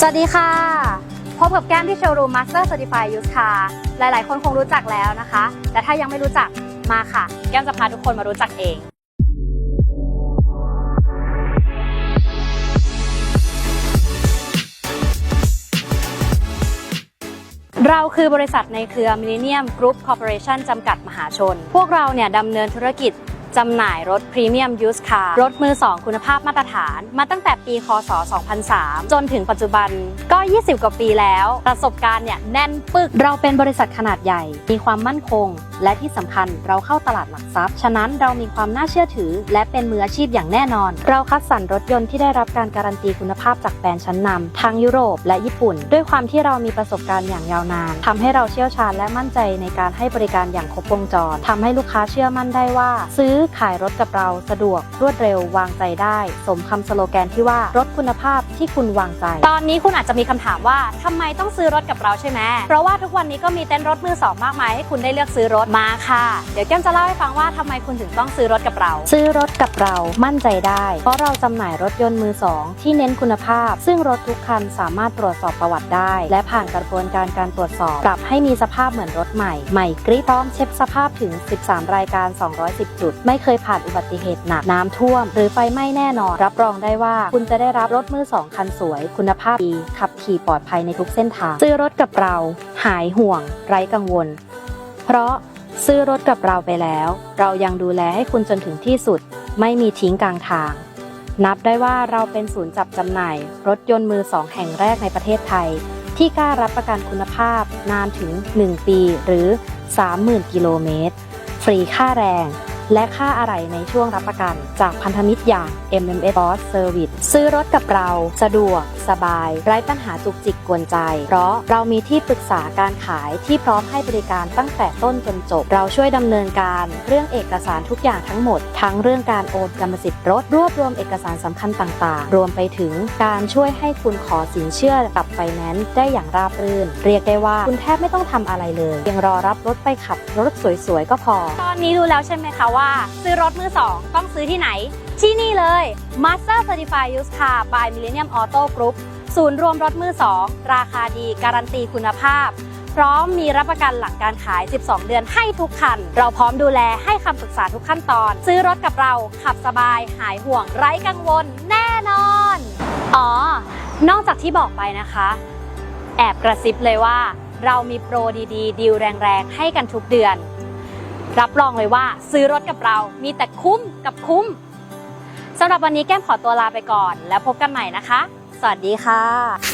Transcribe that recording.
สวัสดีค่ะ พบกับแก้มที่โชว์รูม Master Certified Used Car หลาย ๆ คนคงรู้จักแล้วนะคะ แต่ถ้ายังไม่รู้จักมาค่ะ แก้มจะพาทุกคนมารู้จักเอง เราคือบริษัทในเครือ Millennium Group Corporation จำกัดมหาชน พวกเราเนี่ยดำเนินธุรกิจ จำหน่ายรถพรีเมียมยูสคาร์รถมือ2คุณภาพมาตรฐาน มาตั้งแต่ปีคศ 2003 จนถึงปัจจุบันก็ 20 กว่าปีแล้ว ประสบการณ์เนี่ยแน่นปึก เราเป็นบริษัทขนาดใหญ่ มีความมั่นคง และที่สำคัญเราเข้าตลาดหลักทรัพย์ ฉะนั้นเรามีความน่าเชื่อถือ และเป็นมืออาชีพอย่างแน่นอน เราคัดสรรรถยนต์ที่ได้รับการการันตีคุณภาพจากแบรนด์ชั้นนำทั้งยุโรปและญี่ปุ่น ด้วยความที่เรามีประสบการณ์อย่างยาวนานทำให้เราเชี่ยวชาญและมั่นใจในการให้บริการอย่างครบวงจรทำให้ลูกค้าเชื่อมั่นได้ว่า ซื้อขายรถกับเราสะดวกรวดเร็ววางใจได้ สมคำสโลแกนที่ว่ารถคุณภาพที่คุณวางใจ ตอนนี้คุณอาจจะมีคำถามว่าทำไมต้องซื้อรถกับเราใช่ไหมเพราะว่าทุกวันนี้ก็มีเต้นรถมือสองมากมายให้คุณได้เลือกซื้อรถมาค่ะ เดี๋ยวแก้มจะเล่าให้ฟังว่าทำไมคุณถึงต้องซื้อรถกับเรา ซื้อรถกับเรามั่นใจได้ เพราะเราจำหน่ายรถยนต์มือสองที่เน้นคุณภาพ ซึ่งรถทุกคันสามารถตรวจสอบประวัติได้ และผ่านกระบวนการการตรวจสอบปรับให้มีสภาพเหมือนรถใหม่ใหม่กริบพร้อมเช็คสภาพถึง 13 รายการ 210 จุด ไมไม่เคยผ่านอุบัติเหตุหนักน้ำท่วม หรือไฟไหม้แน่นอน รับรองได้ว่า คุณจะได้รับรถมือสองคันสวย คุณภาพดีขับขี่ปลอดภัยในทุกเส้นทาง ซื้อรถกับเรา หายห่วง ไร้กังวล เพราะซื้อรถกับเราไปแล้ว เรายังดูแลให้คุณจนถึงที่สุด ไม่มีทิ้งกลางทาง นับได้ว่าเราเป็นศูนย์จับจำหน่าย รถยนต์มือสองแห่งแรกในประเทศไทย ที่กล้ารับประกันคุณภาพนานถึง 1 ปีหรือ 30,000 กิโลเมตร ฟรีค่าแรง และค่าอะไหล่ในช่วงรับประกัน จากพันธมิตรอย่าง MMS Boss Service ซื้อรถกับเราสะดวกสบาย ไร้ปัญหาจุกจิกกวนใจ เพราะเรามีที่ปรึกษาการขายที่พร้อมให้บริการตั้งแต่ต้นจนจบ เราช่วยดำเนินการเรื่องเอกสารทุกอย่างทั้งหมด ทั้งเรื่องการโอนกรรมสิทธิ์รถ รวบรวมเอกสารสำคัญต่างๆ รวมไปถึงการช่วยให้คุณขอสินเชื่อกับไฟแนนซ์ได้อย่างราบรื่น เรียกได้ว่าคุณแทบไม่ต้องทำอะไรเลยเพียงรอรับรถไปขับรถสวยๆก็พอ ตอนนี้รู้แล้วใช่ไหมคะว่า ซื้อรถมือสองต้องซื้อที่ไหน ที่นี่เลย Master Certified Used Car by Millennium Auto Group ศูนย์รวมรถมือสองราคาดีการันตีคุณภาพ พร้อมมีรับประกันหลังการขาย 12 เดือนให้ทุกคัน เราพร้อมดูแลให้คำปรึกษาทุกขั้นตอน ซื้อรถกับเราขับสบายหายห่วงไร้กังวลแน่นอน อ๋อ นอกจากที่บอกไปนะคะ แอบกระซิบเลยว่า เรามีโปรดีๆ ดีลแรงๆ ให้กันทุกเดือน รับรองเลยว่า ซื้อรถกับเรามีแต่คุ้มกับคุ้ม สำหรับวันนี้แก้มขอตัวลาไปก่อน แล้วพบกันใหม่นะคะ สวัสดีค่ะ